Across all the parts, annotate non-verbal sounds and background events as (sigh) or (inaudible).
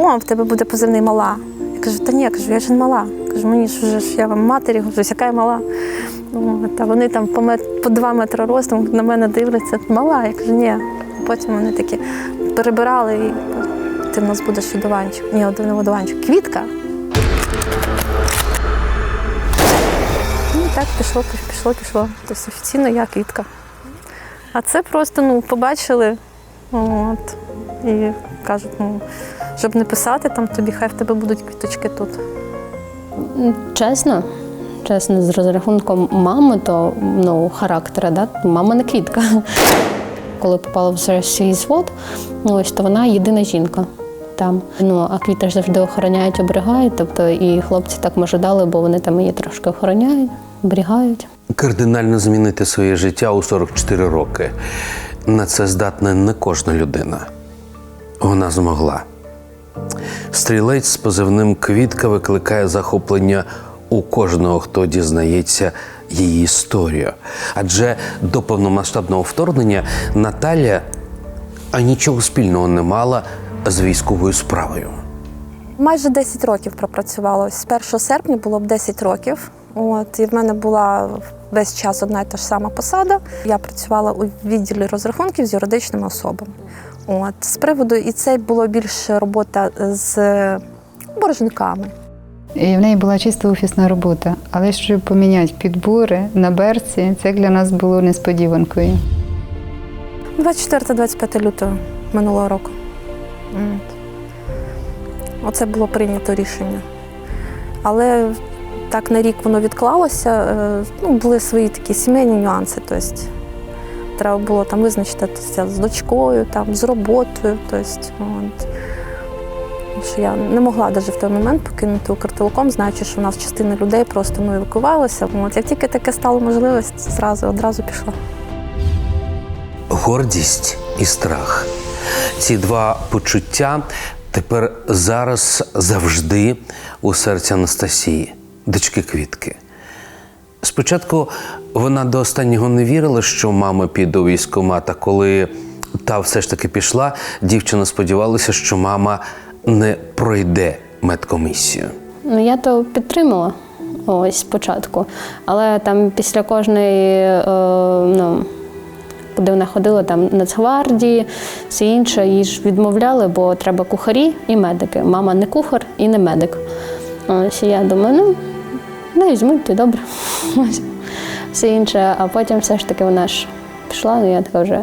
о, в тебе буде позивний мала. Я кажу, та ні, я кажу, я ж не мала. Кажу, мені ж ж я вам матері, говорю, яка я мала. От, а вони там по, мет, по два метри ростом на мене дивляться, мала. Я кажу, ні. Потім вони такі перебирали і ти в нас будеш одуванчик. Ні, один одуванчик. Квітка. Ну, так пішло, пішло, пішло. Тобто офіційно я квітка. А це просто ну, побачили от, і кажуть, ну, щоб не писати там тобі, хай в тебе будуть квіточки тут. Чесно, чесно, з розрахунком мами, то ну, характера, да? мама не квітка. Коли попала в свій звод, ну, ось, то вона єдина жінка там. Ну, а квіти ж завжди охороняють, оберігають. Тобто і хлопці так може дали, бо вони там її трошки охороняють, оберігають. Кардинально змінити своє життя у 44 роки. На це здатна не кожна людина. Вона змогла. Стрілець з позивним Квітка викликає захоплення у кожного, хто дізнається її історію. Адже до повномасштабного вторгнення Наталя а нічого спільного не мала з військовою справою. Майже 10 років пропрацювала. З 1 серпня було б 10 років. От, і в мене була весь час одна і та ж сама посада. Я працювала у відділі розрахунків з юридичними особами. От, з приводу, і це було більше робота з боржниками. І в неї була чисто офісна робота. Але щоб поміняти підбори на берці, це для нас було несподіванкою. 24-25 лютого минулого року. Оце було прийнято рішення. Але так на рік воно відклалося. е, Ну, були свої такі сімейні нюанси. Тобто, треба було там визначитися з дочкою, там, з роботою. Тобто. Що я не могла навіть в той момент покинути Укртелеком, знаючи, що у нас частина людей просто ну, евакуювалася. От. Як тільки таке стало можливість, зразу одразу пішла. гордість і страх. Ці два почуття тепер зараз завжди у серці Анастасії, дочки Квітки. Спочатку вона до останнього не вірила, що мама піде військкомат, а коли та все ж таки пішла, дівчина сподівалася, що мама не пройде медкомісію. Ну, я то підтримала ось спочатку. Але там після кожної, е, ну, куди вона ходила, там Нацгвардії, все інше, їй ж відмовляли, бо треба кухарі і медики. Мама не кухар і не медик. Ось я думаю, ну, не візьмуть, добре. Все інше, а потім все ж таки вона ж пішла, і я така вже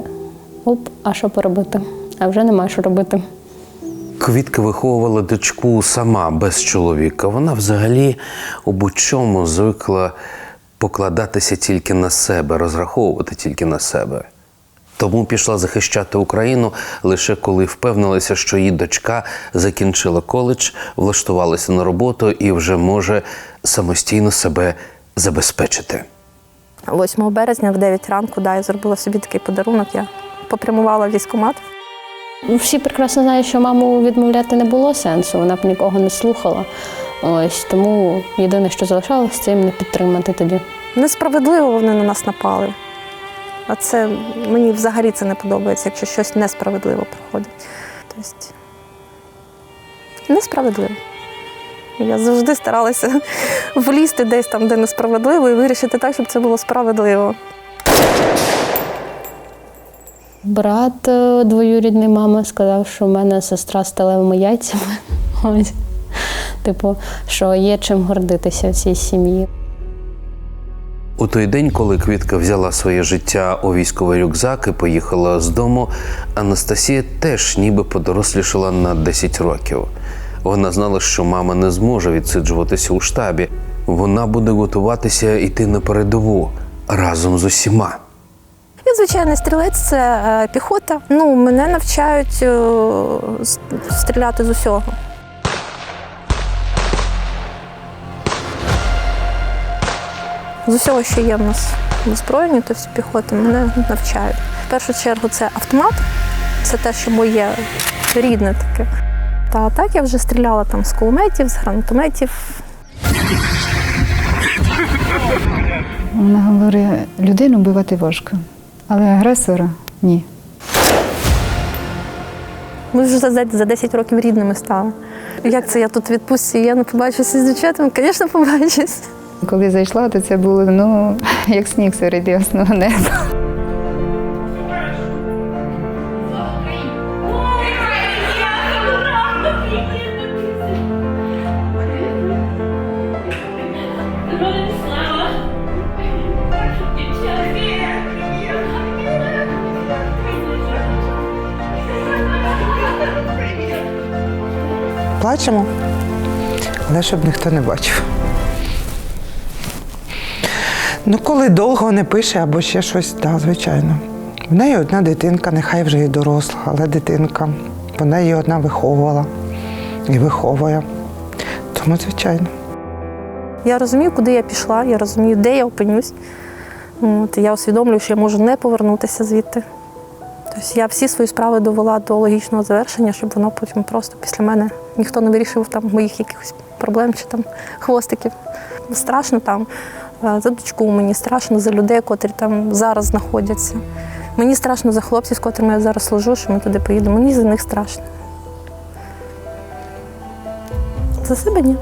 оп, а що поробити? А вже немає що робити. Квітка виховувала дочку сама без чоловіка. Вона взагалі у будь-чому звикла покладатися тільки на себе, розраховувати тільки на себе. Тому пішла захищати Україну лише коли впевнилася, що її дочка закінчила коледж, влаштувалася на роботу і вже може самостійно себе забезпечити. 8 березня в 9 ранку да, я зробила собі такий подарунок. Я попрямувала в військкомат. Всі прекрасно знають, що маму відмовляти не було сенсу, вона б нікого не слухала. Ось тому єдине, що залишалось, це їм не підтримати тоді. Несправедливо вони на нас напали. А це мені взагалі це не подобається, якщо щось несправедливо проходить. Тобто несправедливо. Я завжди старалася (laughs) влізти десь там, де несправедливо, і вирішити так, щоб це було справедливо. Брат е, двоюрідний мами сказав, що в мене сестра з сталевими яйцями. (laughs) Ось. Типу, що є чим гордитися в цій сім'ї. У той день, коли Квітка взяла своє життя у військовий рюкзак і поїхала з дому, Анастасія теж ніби подорослішала на 10 років. Вона знала, що мама не зможе відсиджуватися у штабі. Вона буде готуватися йти на передову разом з усіма. Я звичайний стрілець, це е, піхота. Ну, мене навчають е, стріляти з усього. З усього, що є в нас в озброєнні, тобто піхоти, мене навчають. В першу чергу це автомат, це те, що моє рідне таке. Та так я вже стріляла там з кулеметів, з гранатометів. Вона говорить, людину вбивати важко, але агресора ні. Ми вже за, за 10 років рідними стали. Як це я тут відпустці, я не побачуся з дівчатами? Звісно, побачусь. Коли зайшла, то це було ну, як сніг серед ясного неба. Плачемо, але щоб ніхто не бачив. Ну, коли довго не пише або ще щось, так, звичайно. В неї одна дитинка, нехай вже і доросла, але дитинка. Вона її одна виховувала і виховує. Тому, звичайно. Я розумію, куди я пішла, я розумію, де я опинюсь. Я усвідомлюю, що я можу не повернутися звідти. Тобто я всі свої справи довела до логічного завершення, щоб воно потім просто після мене ніхто не вирішив там моїх якихось проблем чи там хвостиків. Страшно там за дочку, мені страшно за людей, котрі там зараз знаходяться. Мені страшно за хлопців, з котрими я зараз служу, що ми туди поїдемо. Мені за них страшно. За себе ні.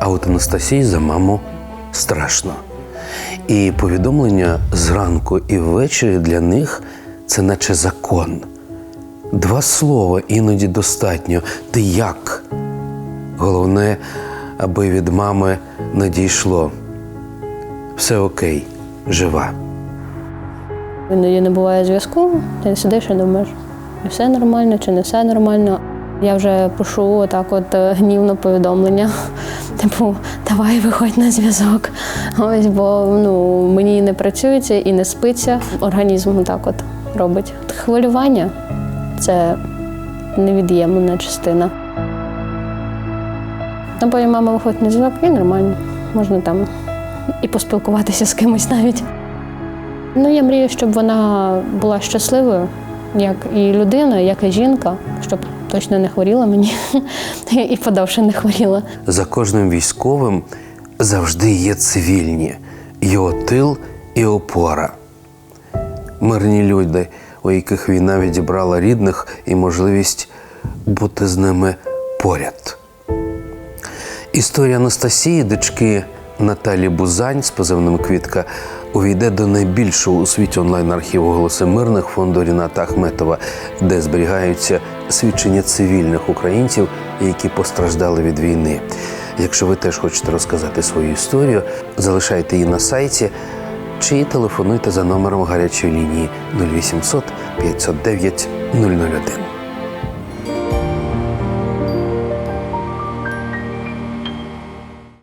А от Анастасії за маму страшно. І повідомлення зранку і ввечері для них це наче закон. Два слова іноді достатньо. Ти як? Головне, аби від мами не дійшло. Все окей, жива. Іноді не буває зв'язку, ти сидиш і думаєш, і все нормально чи не все нормально. Я вже пишу отак от е, гнівно повідомлення. (laughs) Типу, давай виходь на зв'язок. Ось, бо ну, мені не працюється і не спиться. Організм так от робить. Хвилювання це невід'ємна частина. А потім мама виходить на зв'язок і нормально. Можна там і поспілкуватися з кимось навіть. Ну, я мрію, щоб вона була щасливою, як і людина, як і жінка, щоб точно не хворіла мені (laughs) і подовше не хворіла. За кожним військовим завжди є цивільні, його тил і опора. Мирні люди, у яких війна відібрала рідних і можливість бути з ними поряд. Історія Анастасії, дочки Наталі Бузань з позивним Квітка, увійде до найбільшого у світі онлайн-архіву голоси мирних фонду Ріната Ахметова, де зберігаються свідчення цивільних українців, які постраждали від війни. Якщо ви теж хочете розказати свою історію, залишайте її на сайті чи телефонуйте за номером гарячої лінії 0800 509 001.